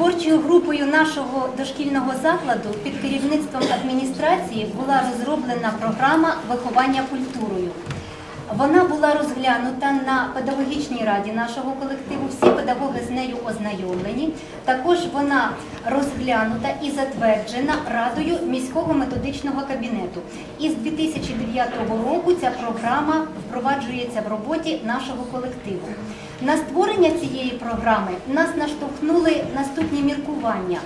Творчою групою нашого дошкільного закладу під керівництвом адміністрації була розроблена програма виховання культурою. Вона була розглянута на педагогічній раді нашого колективу. Всі педагоги з нею ознайомлені. Також вона розглянута і затверджена радою міського методичного кабінету. І з 2009 року ця програма впроваджується в роботі нашого колективу. На створення цієї програми нас наштовхнули наступні міркування.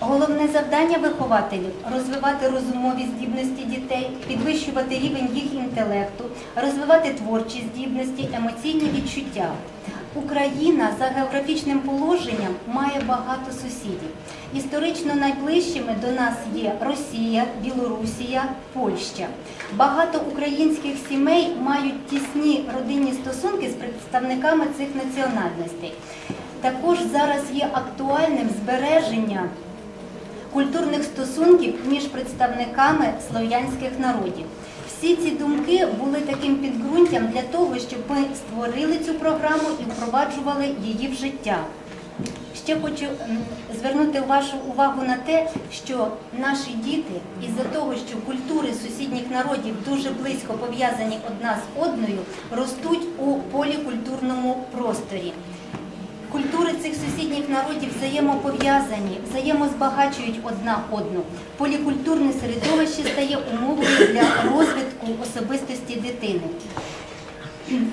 Головне завдання вихователів розвивати розумові здібності дітей, підвищувати рівень їх інтелекту, розвивати творчі здібності, емоційні відчуття. Україна за географічним положенням має багато сусідів. Історично найближчими до нас є Росія, Білорусія, Польща. Багато українських сімей мають тісні родинні стосунки з представниками цих національностей. Також зараз є актуальним збереження культурних стосунків між представниками слов'янських народів. Всі ці думки були таким підґрунтям для того, щоб ми створили цю програму і впроваджували її в життя. Ще хочу звернути вашу увагу на те, що наші діти, із-за того, що культури сусідніх народів дуже близько пов'язані одна з одною, ростуть у полікультурному просторі. Культури цих сусідніх народів взаємопов'язані, взаємозбагачують одна одну. Полікультурне середовище стає умовою для особистості дитини.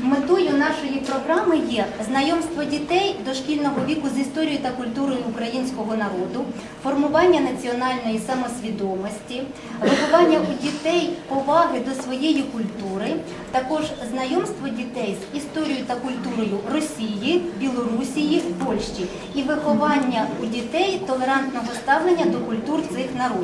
Метою нашої програми є знайомство дітей дошкільного віку з історією та культурою українського народу, формування національної самосвідомості, виховання у дітей поваги до своєї культури, також знайомство дітей з історією та культурою Росії, Білорусії, Польщі і виховання у дітей толерантного ставлення до культур цих народів.